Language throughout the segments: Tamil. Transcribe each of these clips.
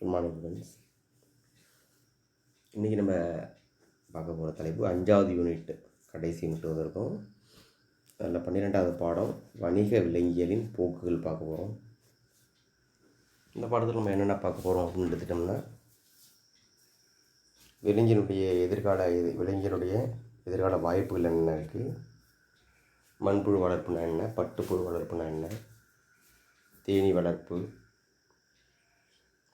குட் மார்னிங் ஃப்ரெண்ட்ஸ் இன்றைக்கி நம்ம பார்க்க போகிற தலைப்பு அஞ்சாவது யூனிட் கடைசி யூனிட் வந்திருக்கோம் அதில் பன்னிரெண்டாவது பாடம் வணிக விலங்கியலின் போக்குகள் பார்க்க போகிறோம் இந்த பாடத்தில் நம்ம என்னென்ன பார்க்க போகிறோம் அப்படின்னு எடுத்துட்டோம்னா விலங்கினுடைய எதிர்கால எது விலங்கினுடைய எதிர்கால வாய்ப்புகள் என்ன இருக்குது மண்புழு வளர்ப்புனா என்ன? பட்டுப்புழு வளர்ப்புனா என்ன? தேனீ வளர்ப்பு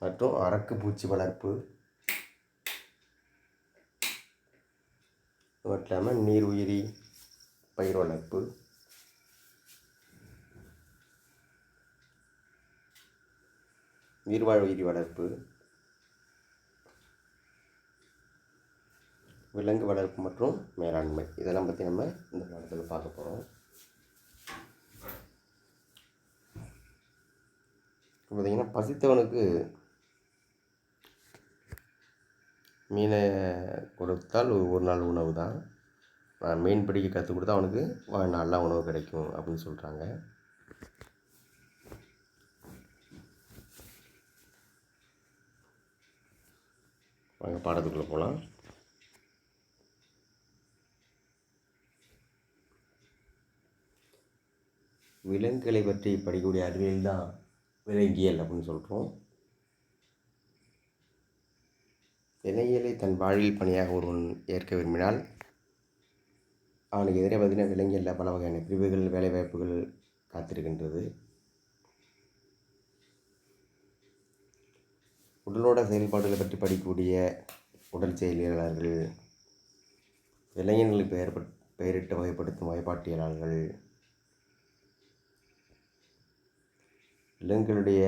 மற்றும் அரக்கு பூச்சி வளர்ப்பு. அது மட்டும் இல்லாமல் நீர் உயிரி பயிர் வளர்ப்பு. நீர்வாழ் உயிரி வளர்ப்பு. விலங்கு வளர்ப்பு மற்றும் மேலாண்மை. இதெல்லாம் பற்றி நம்ம இந்த பாடத்தில் பார்க்க போகிறோம் பார்த்திங்கன்னா பசித்தவனுக்கு மீனை கொடுத்தால் ஒரு ஒரு நாள் உணவு தான். நான் மீன் பிடிக்க கற்றுக் கொடுத்தா அவனுக்கு வாழ்நாளில் உணவு கிடைக்கும் அப்படின்னு சொல்கிறாங்க வாங்க பாடத்துக்குள்ளே போகலாம் விலங்குகளை பற்றி படிக்கக்கூடிய அறிவியல் தான் விலங்கியல் அப்படின்னு சொல்கிறோம் விலங்கியலை தன் வாழ்வில் பணியாக ஒருவன் ஏற்க விரும்பினால் அவனுக்கு எதிரே பார்த்தீங்கன்னா விலங்கியலில் பல வகையான பிரிவுகள் வேலைவாய்ப்புகள் காத்திருக்கின்றது. உடலோட செயல்பாடுகளை பற்றி படிக்கக்கூடிய உடல் செயலியலாளர்கள் விலங்கினங்களுக்கு பெயர் பெயரிட்டு வகைப்படுத்தும் வகைப்பாட்டியலாளர்கள் விலங்குகளுடைய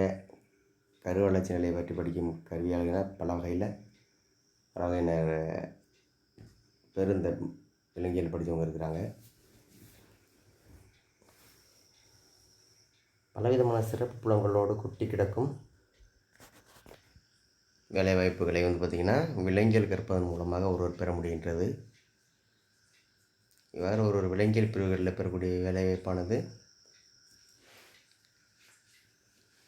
கரு வளர்ச்சி நிலையை பற்றி படிக்கும் கருவியாளர்கள் பல வகையில் அதாவது என்ன பெருந்த விலங்கியல் படித்தவங்க இருக்கிறாங்க. பலவிதமான சிறப்பு புலங்களோடு கொட்டி கிடக்கும் வேலைவாய்ப்புகளை வந்து பார்த்திங்கன்னா விலங்கியல் கற்பதன் மூலமாக ஒருவர் பெற முடிகின்றது. இவ்வாறு ஒரு ஒரு விலங்கியல் பிரிவுகளில் பெறக்கூடிய வேலைவாய்ப்பானது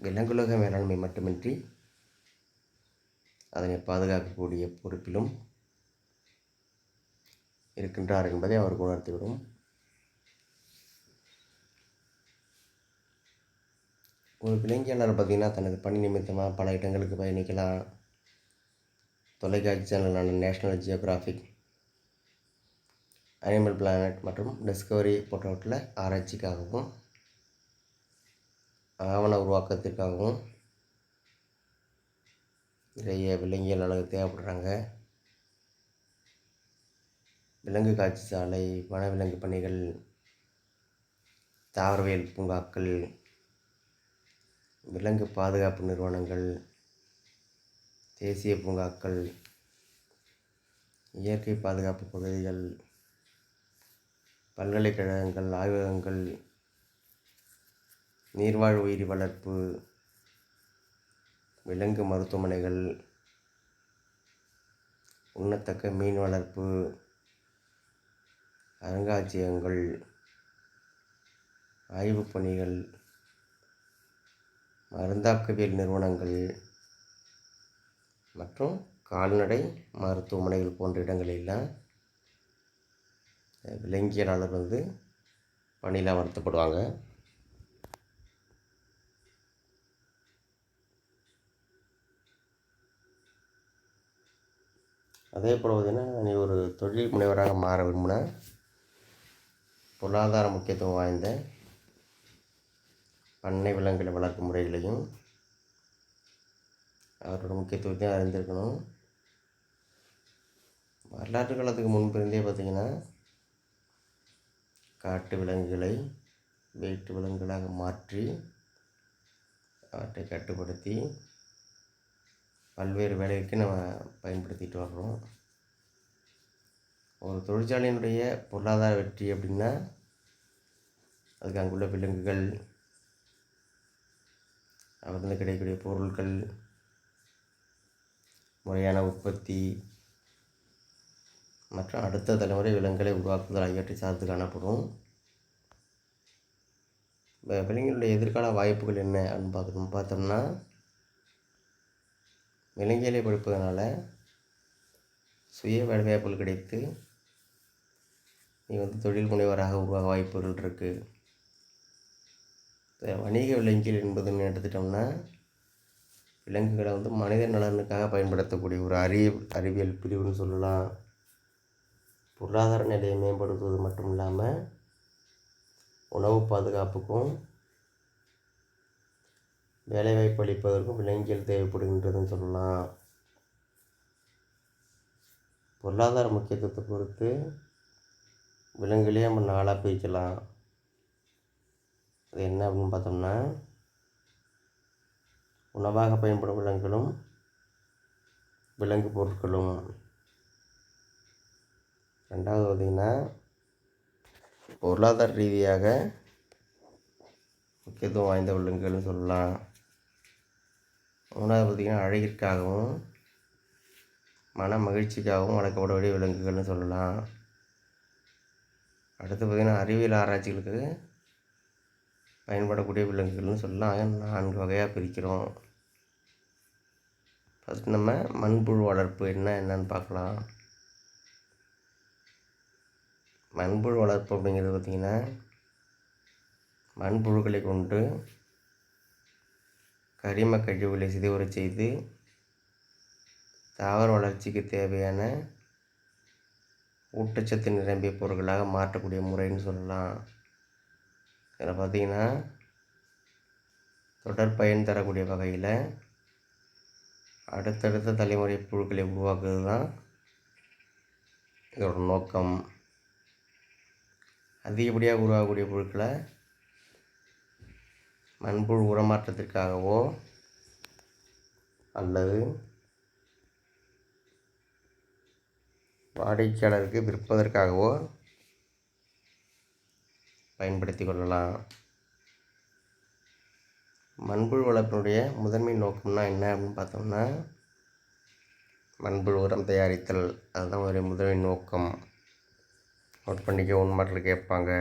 விலங்குலக மேலாண்மை மட்டுமின்றி அதனை பாதுகாக்கக்கூடிய பொறுப்பிலும் இருக்கின்றார் என்பதை அவருக்கு உணர்த்திவிடும். ஒரு விலங்கியாளர் பார்த்திங்கன்னா தனது பணி நிமித்தமாக பல இடங்களுக்கு பயணிக்கலாம். தொலைக்காட்சி சேனலான நேஷ்னல் ஜியோகிராஃபிக் அனிமல் பிளானட் மற்றும் டிஸ்கவரி போன்றவற்றில் ஆராய்ச்சிக்காகவும் ஆவண உருவாக்கத்திற்காகவும் நிறைய விலங்கியல் அழகு தேவைப்படுறாங்க. விலங்கு காட்சி சாலை வனவிலங்கு பணிகள் தாவரவியல் பூங்காக்கள் விலங்கு பாதுகாப்பு நிறுவனங்கள் தேசிய பூங்காக்கள் இயற்கை பாதுகாப்பு பகுதிகள் பல்கலைக்கழகங்கள் ஆய்வகங்கள் நீர்வாழ் உயிரி வளர்ப்பு விலங்கு மருத்துவமனைகள் உண்ணத்தக்க மீன் வளர்ப்பு அருங்காட்சியகங்கள் ஆய்வுப் பணிகள் மருந்தாக்கவியல் நிறுவனங்கள் மற்றும் கால்நடை மருத்துவமனைகள் போன்ற இடங்களெல்லாம் விலங்கியலாளர் வந்து பணியில் அமர்த்தப்படுவாங்க. அதே போல் பார்த்திங்கன்னா நீ ஒரு தொழில் முனைவராக மாற விரும்பினா பொருளாதார முக்கியத்துவம் வாய்ந்த பண்ணை விலங்குகளை வளர்க்கும் முறைகளையும் அவரோட முக்கியத்துவத்தையும் அறிந்திருக்கணும். வரலாற்று காலத்துக்கு முன்பிருந்தே பார்த்திங்கன்னா காட்டு விலங்குகளை வேட்டு விலங்குகளாக மாற்றி அவற்றை கட்டுப்படுத்தி பல்வேறு வேலைகளுக்கு நம்ம பயன்படுத்திட்டு வர்றோம். ஒரு தொழிற்சாலையினுடைய பொருளாதார வெற்றி அப்படின்னா அதுக்கு அங்குள்ள விலங்குகள் அவர்ந்து கிடைக்கக்கூடிய பொருட்கள் முறையான உற்பத்தி மற்றும் அடுத்த தலைமுறை விலங்குகளை உருவாக்குதல் ஆகியவற்றை சார்ந்து காணப்படும். வி- விலங்குகளுடைய எதிர்கால வாய்ப்புகள் என்ன அப்படின்னு பார்க்கணும் பார்த்தோம்னா விலங்கியலை படிப்பதனால சுய வேலைவாய்ப்புகள் கிடைத்து நீ வந்து தொழில் முனைவராக உருவாக வாய்ப்புகள் இருக்குது வணிக விலங்கியல் என்பதுன்னு எடுத்துட்டோம்னா விலங்குகளை வந்து மனித நலனுக்காக பயன்படுத்தக்கூடிய ஒரு அறிய அறிவியல் பிரிவுன்னு சொல்லலாம். பொருளாதார நிலையை மேம்படுத்துவது மட்டும் இல்லாமல் உணவு பாதுகாப்புக்கும் வேலைவாய்ப்பு அளிப்பதற்கும் விலங்கியல் தேவைப்படுகின்றதுன்னு சொல்லலாம். பொருளாதார முக்கியத்துவத்தை பொறுத்து விலங்குகளே நம்ம நாளாக பிரிக்கலாம். அது என்ன அப்படின்னு பார்த்தோம்னா உணவாக பயன்படும் விலங்குகளும் விலங்கு பொருட்களும். ரெண்டாவது பார்த்திங்கன்னா பொருளாதார ரீதியாக முக்கியத்துவம் வாய்ந்த விலங்குகள்னு சொல்லலாம். மூணாவது பார்த்திங்கன்னா அழகிற்காகவும் மன மகிழ்ச்சிக்காகவும் வளர்க்கப்படக்கூடிய விலங்குகள்னு சொல்லலாம். அடுத்து பார்த்திங்கன்னா அறிவியல் ஆராய்ச்சிகளுக்கு பயன்படக்கூடிய விலங்குகள்னு சொல்லலாம். நான்கு வகையாக பிரிக்கிறோம். ஃபஸ்ட் நம்ம மண்புழு வளர்ப்பு என்ன என்னன்னு பார்க்கலாம். மண்புழு வளர்ப்பு அப்படிங்கிறது பார்த்திங்கன்னா மண்புழுக்களை கொண்டு கரிம கழிவுகளை சிதைவுற செய்து தாவர வளர்ச்சிக்கு தேவையான ஊட்டச்சத்து நிரம்பிய பொருட்களாக மாற்றக்கூடிய முறைன்னு சொல்லலாம். இதில் பார்த்திங்கன்னா தொடர் பயன் தரக்கூடிய வகையில் அடுத்தடுத்த தலைமுறை புழுக்களை உருவாக்குறது தான் இதோட நோக்கம். அதிகப்படியாக உருவாகக்கூடிய பொருட்களை மண்புழு உரமாற்றத்திற்காகவோ அல்லது வாடிக்கையாளருக்கு விற்பதற்காகவோ பயன்படுத்தி கொள்ளலாம். மண்புழு வளர்ப்பினுடைய முதன்மை நோக்கம்னா என்ன அப்படின்னு பார்த்தோம்னா மண்புழு உரம் தயாரித்தல். அதுதான் ஒரு முதன்மை நோக்கம். நோட் பண்ணிக்க உண்மாட்டில் கேட்பாங்க.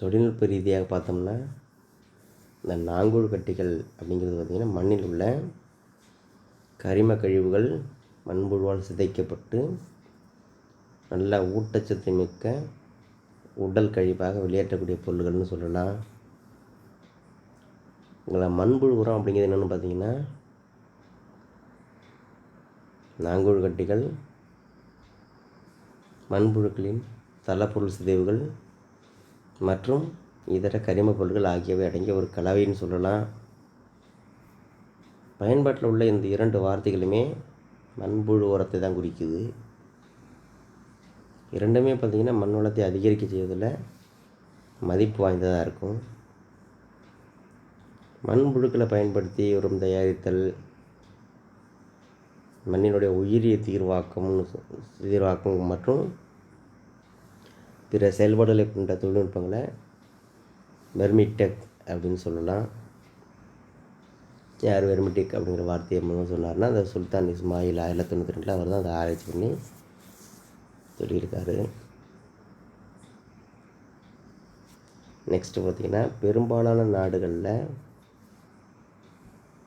தொழில்நுட்ப ரீதியாக பார்த்தோம்னா இந்த நாங்கூழ் கட்டிகள் அப்படிங்கிறது பார்த்திங்கன்னா மண்ணில் உள்ள கரிம கழிவுகள் மண்புழுவால் சிதைக்கப்பட்டு நல்ல ஊட்டச்சத்து மிக்க உடல் கழிப்பாக வெளியேற்றக்கூடிய பொருள்கள்னு சொல்லலாம். உங்களை மண்புழு உரம் அப்படிங்கிறது என்னென்னு பார்த்தீங்கன்னா நாங்கூழ் கட்டிகள் மண்புழுக்களின் தளப்பொருள் சிதைவுகள் மற்றும் இதர கரிம பொருட்கள் ஆகியவை அடங்கிய ஒரு கலவைன்னு சொல்லலாம். பயன்பாட்டில் உள்ள இந்த இரண்டு வார்த்தைகளுமே மண்புழு உரத்தை தான் குறிக்குது. இரண்டுமே பார்த்திங்கன்னா மண் வளத்தை அதிகரிக்க செய்வதில் மதிப்பு வாய்ந்ததாக இருக்கும். மண்புழுக்களை பயன்படுத்தி உரம் தயாரித்தல் மண்ணினுடைய உயிரிய தீர்வாக்கம் தீர்வாக்கம் மற்றும் பிற செயல்பாடுகளை கொண்ட தொழில்நுட்பங்களை வெர்மிடெக் அப்படின்னு சொல்லலாம். யார் வெர்மிடெக் அப்படிங்கிற வார்த்தையை மூலம் சொன்னார்னா அந்த சுல்தான் இஸ்மாயில் ஆயிரத்தி தொண்ணூற்றி ரெண்டில் அவர் தான் அதை ஆராய்ச்சி பண்ணி சொல்லியிருக்காரு. நெக்ஸ்ட்டு பார்த்திங்கன்னா பெரும்பாலான நாடுகளில்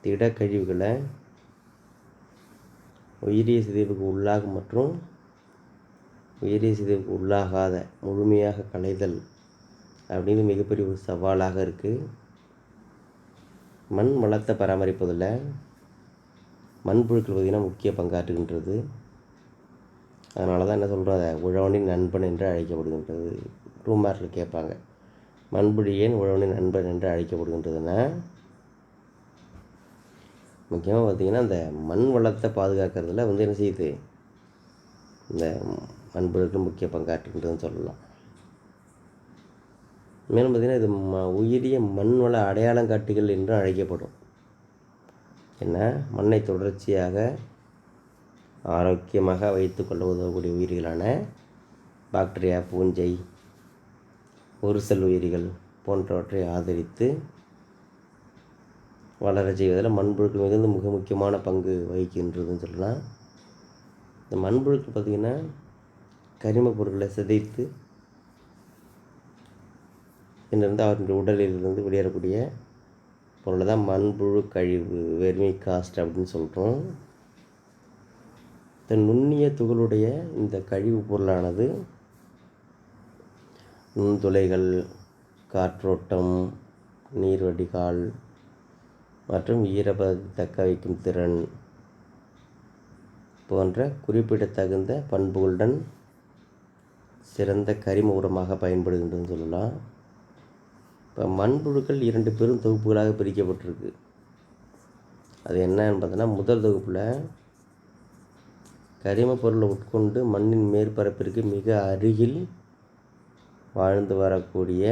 திடக்கழிவுகளை உயிரிய சிதைவுக்கு உள்ளாகும் மற்றும் உயிரிய சிதைவுக்கு உள்ளாகாத முழுமையாக களைதல் அப்படின்னு மிகப்பெரிய ஒரு சவாலாக இருக்குது மண் வளத்தை பராமரிப்பதில் மண்புழுக்கள் பார்த்திங்கன்னா முக்கிய பங்காற்றுகின்றது அதனால தான் என்ன சொல்கிறோம் அதை உழவனின் நண்பன் என்று அழைக்கப்படுகின்றது. டூ மார்க்கில் கேட்பாங்க மண்புழு ஏன் உழவனின் நண்பன் என்று அழைக்கப்படுகின்றதுன்னா முக்கியமாக பார்த்திங்கன்னா இந்த மண் வளத்தை பாதுகாக்கிறதுல வந்து என்ன செய்யுது? இந்த மண்புழுக்கள் முக்கிய பங்காற்றுகின்றதுன்னு சொல்லலாம். மேலும் பார்த்திங்கன்னா இது ம உயிரிய மண் வள அடையாளம் என்று அழைக்கப்படும். என்ன? மண்ணை தொடர்ச்சியாக ஆரோக்கியமாக வைத்துக்கொள்ள உதவக்கூடிய உயிரிகளான பாக்டீரியா பூஞ்சை ஒரு செல் உயிரிகள் போன்றவற்றை ஆதரித்து வளர செய்வதில் மண்புழுக்கள் மிகுந்த மிக முக்கியமான பங்கு வகிக்கின்றதுன்னு சொல்லலாம். இந்த மண்புழுக்கள் பார்த்திங்கன்னா கரிம பொருட்களை சிதைத்து இருந்து அவருடைய உடலிலிருந்து வெளியேறக்கூடிய பொருளை தான் மண்புழு கழிவு வெர்மி காஸ்ட் அப்படின்னு சொல்கிறோம் இந்த நுண்ணிய துகளுடைய இந்த கழிவுப் பொருளானது நுண்துளைகள் காற்றோட்டம் நீர் வடிகால் மற்றும் ஈரப்பதத்தை தக்க வைக்கும் திறன் போன்ற குறிப்பிடத்தகுந்த பண்புகளுடன் சிறந்த கரிம உரமாக பயன்படுகின்றதுன்னு சொல்லலாம். இப்போ மண்புழுக்கள் இரண்டு பெரும் தொகுப்புகளாக பிரிக்கப்பட்டிருக்கு. அது என்னன்னு பார்த்தோன்னா முதல் தொகுப்பில் கரிம பொருளை உட்கொண்டு மண்ணின் மேற்பரப்பிற்கு மிக அருகில் வாழ்ந்து வரக்கூடிய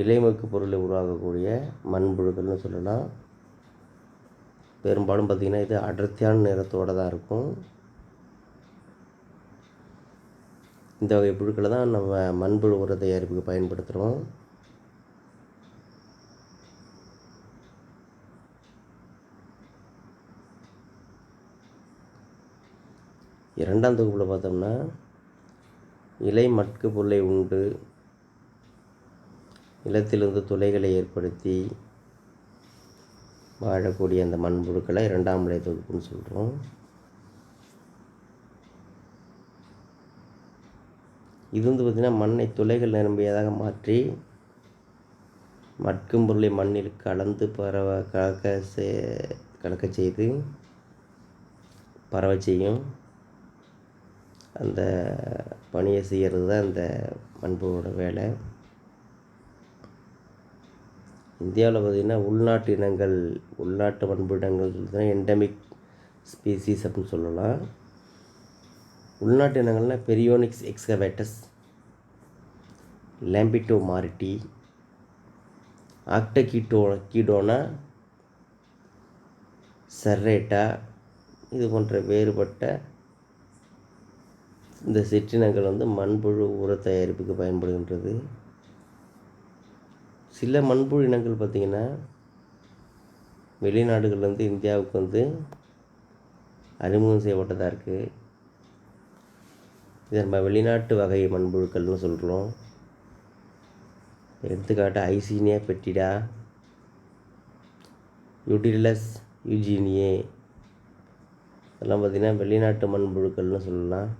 இலைமக்கு பொருளை உருவாக்கக்கூடிய மண்புழுக்கள்னு சொல்லலாம். பெரும்பாலும் பார்த்திங்கன்னா இது அடர்த்தியான நிறத்தோடு தான் இருக்கும். இந்த வகை புழுக்களை தான் நம்ம மண்புழு உர தயாரிப்புக்கு பயன்படுத்துகிறோம் இரண்டாம் தொகுப்பில் பார்த்தோம்னா இலை மட்கு பொருளை உண்டு நிலத்திலிருந்து துளைகளை ஏற்படுத்தி வாழக்கூடிய அந்த மண்புழுக்களை இரண்டாம் நிலை தொகுப்புன்னு சொல்கிறோம் இது வந்து பார்த்திங்கன்னா மண்ணை துளைகள் நிரம்பியதாக மாற்றி மட்கும் பொருளை மண்ணில் கலந்து பரவ கலக்க சே கலக்க செய்து பரவ செய்யும். அந்த பணியை செய்கிறது தான் அந்த மண்புவோட வேலை. இந்தியாவில் பார்த்திங்கன்னா உள்நாட்டு இனங்கள் உள்நாட்டு பண்பு இனங்கள் சொல்லினா எண்டமிக் ஸ்பீசிஸ் அப்படின்னு சொல்லலாம். உள்நாட்டு இனங்கள்னால் பெரியோனிக்ஸ் எக்ஸ்கவேட்டஸ் லேம்பிட்டோ மாரிட்டி ஆக்டகீட்டோ கீடோனா சர்ரேட்டா இது போன்ற வேறுபட்ட இந்த சிற்றினங்கள் வந்து மண்புழு உர தயாரிப்புக்கு பயன்படுகின்றது. சில மண்புழு இனங்கள் பார்த்திங்கன்னா வெளிநாடுகள்லேருந்து இந்தியாவுக்கு வந்து அறிமுகம் செய்யப்பட்டதாக இருக்குது இதை நம்ம வெளிநாட்டு வகை மண்புழுக்கள்னு சொல்கிறோம் எடுத்துக்காட்டு ஐசீனியா பெட்டிடா. யூட்டிலஸ் யூஜீனியே. இதெல்லாம் பார்த்திங்கன்னா வெளிநாட்டு மண்புழுக்கள்னு சொல்லலாம்.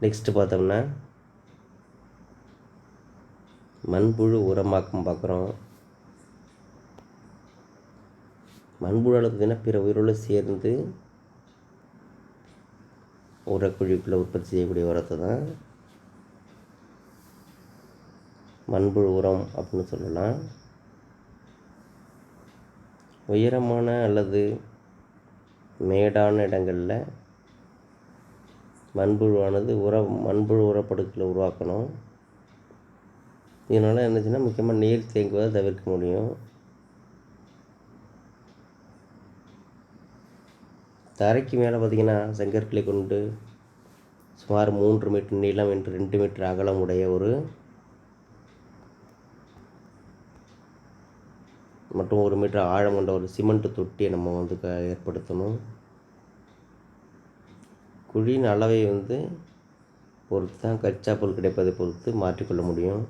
நெக்ஸ்ட்டு பார்த்தோம்னா மண்புழு உரமாக்கம் பார்க்குறோம். மண்புழு பார்த்திங்கன்னா பிற உயிரோடு சேர்ந்து உரக்குழிக்குள்ளே உற்பத்தி செய்யக்கூடிய உரத்தை தான் மண்புழு உரம் அப்படின்னு சொல்லலாம். உயரமான அல்லது மேடான இடங்களில் மண்புழுவானது உர மண்புழு உரப்படுக்களை உருவாக்கணும். இதனால் என்னச்சுன்னா முக்கியமாக நீர் தேங்குவதை தவிர்க்க முடியும். தரைக்கு மேலே பார்த்திங்கன்னா செங்கற்களை கொண்டு சுமார் மூன்று மீட்டர் நீளம் என்று ரெண்டு மீட்டர் அகலம் உடைய ஒரு மற்றும் ஒரு மீட்டர் ஆழம் கொண்ட ஒரு சிமெண்ட் தொட்டியை நம்ம வந்து க ஏற்படுத்தணும். குழியின் அளவை வந்து பொறுத்து தான் கச்சா பொருள் கிடைப்பதை பொறுத்து மாற்றிக்கொள்ள முடியும்.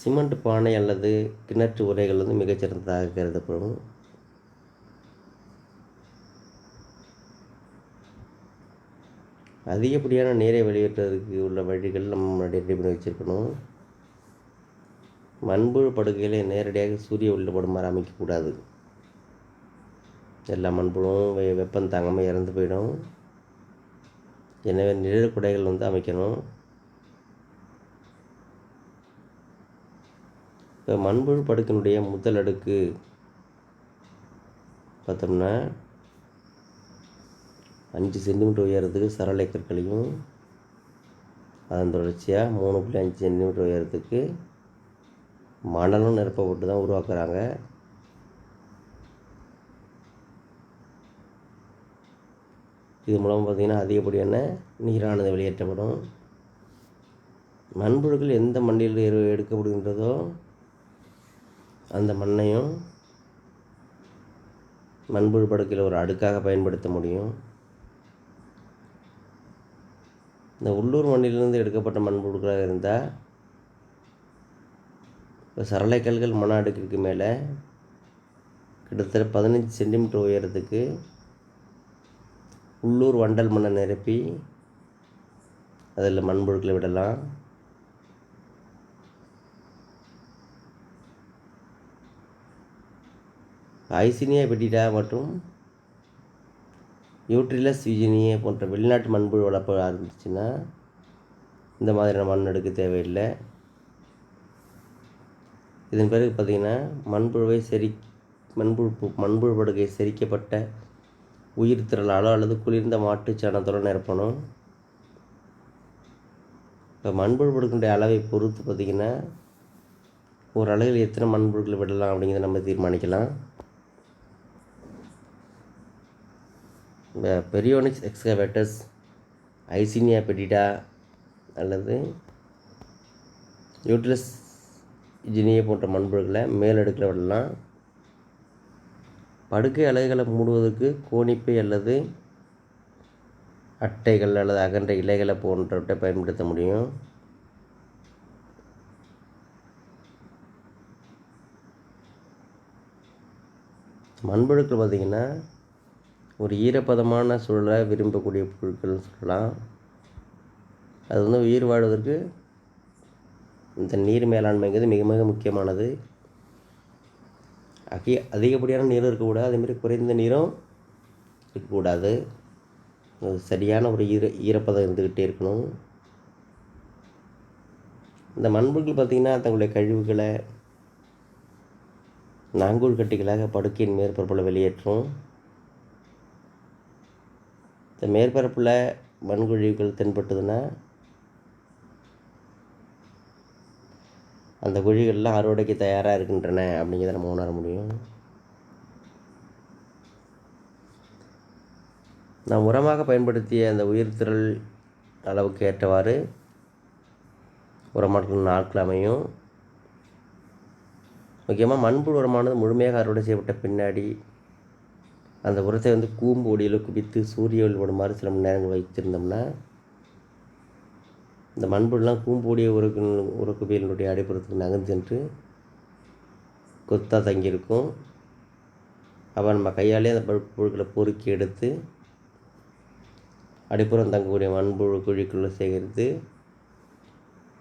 சிமெண்ட் பானை அல்லது கிணற்று உரைகள் வந்து மிகச்சிறந்ததாக கருதப்படும். அதிகப்படியான நீரை வெளியேற்றுவதற்கு உள்ள வழிகள் நம்ம முன்னாடி ரெடி பண்ணி வச்சுருக்கணும். மண்புழு படுகைகளை நேரடியாக சூரிய உள்ளிடப்படுமாறு அமைக்கக்கூடாது. எல்லா மண்புழுவும் வெ வெப்பம் தாங்காமல் இறந்து போயிடும். எனவே நிழல் குடைகள் வந்து அமைக்கணும். இப்போ மண்புழு படுக்கினுடைய முதல் அடுக்கு பார்த்தோம்னா அஞ்சு சென்டிமீட்டர் உயரத்துக்கு சரளை கற்களையும் அதன் தொடர்ச்சியாக மூணு புள்ளி அஞ்சு சென்டிமீட்டர் உயரத்துக்கு மணலும் நிரப்பப்பட்டு தான் உருவாக்குறாங்க. இது மூலம் பார்த்திங்கன்னா அதிகப்படியான நீரானது வெளியேற்றப்படும். மண்புழுக்கள் எந்த மண்ணில் எடுக்கப்படுகின்றதோ அந்த மண்ணையும் மண்புழு படுக்கையில் ஒரு அடுக்காக பயன்படுத்த முடியும். இந்த உள்ளூர் மண்ணிலிருந்து எடுக்கப்பட்ட மண்புழுக்களாக இருந்தால் இப்போ சரளைக்கல்கள் மண அடுக்கிற்கு மேலே கிட்டத்தட்ட பதினஞ்சு சென்டிமீட்டர் உயரத்துக்கு உள்ளூர் வண்டல் மண்ணை நிரப்பி அதில் மண்புழுக்களை விடலாம். ஐசினியா பெட்டிடா மற்றும் யூட்ரிலஸ் யூஜினியே போன்ற வெளிநாட்டு மண்புழு வளர்ப்பு ஆரம்பிச்சுன்னா இந்த மாதிரியான மண் எடுக்க தேவையில்லை. இதன் பிறகு பார்த்திங்கன்னா மண்புழுவை செரி மண்புழு மண்புழு படுகை செரிக்கப்பட்ட உயிர் திரளாலோ அல்லது குளிர்ந்த மாட்டுச் சாணத்தோடு நிரப்பணும். இப்போ மண்புழு படுக்கின்ற அளவை பொறுத்து பார்த்திங்கன்னா ஒரு அளவில் எத்தனை மண்புழுக்கள் விடலாம் அப்படிங்கிறத நம்ம தீர்மானிக்கலாம். பெரியோனிக்ஸ் எக்ஸ்கவேட்டர்ஸ் ஐசினியா பெடிடா அல்லது யூட்ரஸ் ஜினியை போன்ற மண்புழுக்களை மேலடுக்கில் விடலாம் படுக்கை அலைகளை மூடுவதற்கு கோணிப்பை அல்லது அட்டைகள் அல்லது அகன்ற இலைகளை போன்றவற்றை பயன்படுத்த முடியும். மண்புழுக்கள் பார்த்திங்கன்னா ஒரு ஈரப்பதமான சூழலை விரும்பக்கூடிய புழுக்கள்னு சொல்லலாம். அது வந்து உயிர் வாழ்வதற்கு இந்த நீர் மேலாண்மைங்கிறது மிக மிக முக்கியமானது. அகி அதிகப்படியான நீரும் இருக்கக்கூடாது அதேமாதிரி குறைந்த நீரும் இருக்கக்கூடாது. சரியான ஒரு ஈர ஈரப்பதம் இருந்துக்கிட்டே இருக்கணும். இந்த மண்புழுக்கள் பார்த்திங்கன்னா தங்களுடைய கழிவுகளை நாங்கூழ் கட்டிகளாக படுக்கையின் மேற்பரப்பில் வெளியேற்றும். இந்த மேற்பரப்பில் மண்குழிவுகள் தென்பட்டதுன்னா அந்த குழிகள்லாம் அறுவடைக்கு தயாராக இருக்கின்றன அப்படிங்கிறத நம்ம உணர முடியும். நாம் உரமாக பயன்படுத்திய அந்த உயிர்த்திரள் அளவுக்கு ஏற்றவாறு உரமாற்றம் நாட்கள் அமையும். முக்கியமாக மண்புழு உரமானது முழுமையாக அறுவடை செய்யப்பட்ட பின்னாடி அந்த உரத்தை வந்து கூம்பு ஒடியில் குவித்து சூரிய ஒளி மாதிரி சில மணி நேரங்கள் வைத்திருந்தோம்னா இந்த மண்புழுலாம் கூம்புடைய உருக்கு உரக்குவியலினுடைய அடிப்புறத்துக்கு நகர்ந்து சென்று கொத்தாக தங்கியிருக்கும். அப்போ நம்ம கையாலே அந்த புழுக்களை பொறுக்கி எடுத்து அடிப்புறம் தங்கக்கூடிய மண்புழு குழிக்குள்ளே சேகரித்து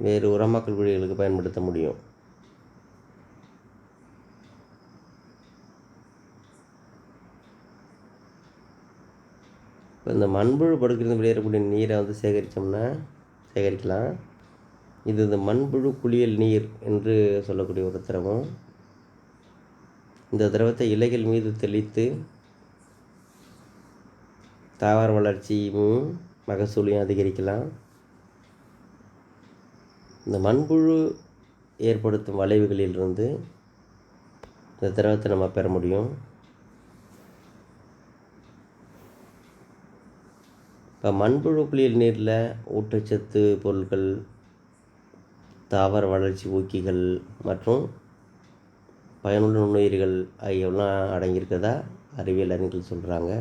வேறு உரமாக்கல் குழிகளுக்கு பயன்படுத்த முடியும். இப்போ இந்த மண்புழு படுக்கிறது வெளியேறக்கூடிய நீரை வந்து சேகரித்தோம்னா சேகரிக்கலாம். இது இந்த மண்புழு குளியல் நீர் என்று சொல்லக்கூடிய ஒரு திரவம். இந்த திரவத்தை இலைகள் மீது தெளித்து தாவர வளர்ச்சியும் மகசூலையும் அதிகரிக்கலாம். இந்த மண்புழு ஏற்படுத்தும் வளைவுகளிலிருந்து இந்த திரவத்தை நம்ம பெற முடியும். இப்போ மண்புழு குளியல் நீரில் ஊட்டச்சத்து பொருட்கள் தாவர வளர்ச்சி ஊக்கிகள் மற்றும் பயனுள்ள நுண்ணுயிர்கள் ஆகியவெல்லாம் அடங்கியிருக்கிறதா அறிவியல் அறிஞர்கள் சொல்கிறாங்க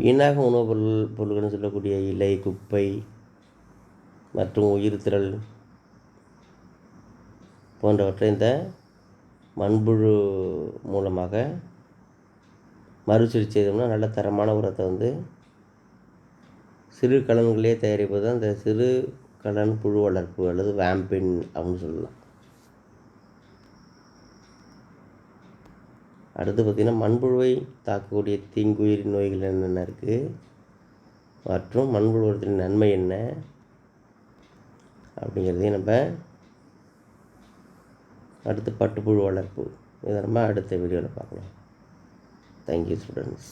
வீணாக உணவுப் பொருள் பொருள்கள்னு சொல்லக்கூடிய இலை குப்பை மற்றும் உயிர்த்திரள் போன்றவற்றை இந்த மண்புழு மூலமாக மறுசீர் செய்தோம்னா நல்ல தரமான உரத்தை வந்து சிறு கலன்களே தயாரிப்பது தான் இந்த சிறு கலன் புழு வளர்ப்பு அல்லது வேம்பின் அப்படின்னு சொல்லலாம். அடுத்து பார்த்திங்கன்னா மண்புழுவை தாக்கக்கூடிய தீங்குயிரி நோய்கள் என்னென்ன இருக்குது மற்றும் மண்புழுவத்தின் நன்மை என்ன? அப்படிங்கிறதையும் நம்ம அடுத்து பட்டுப்புழு வளர்ப்பு. இதை நம்ம அடுத்த வீடியோவில் பார்க்கலாம். Thank you students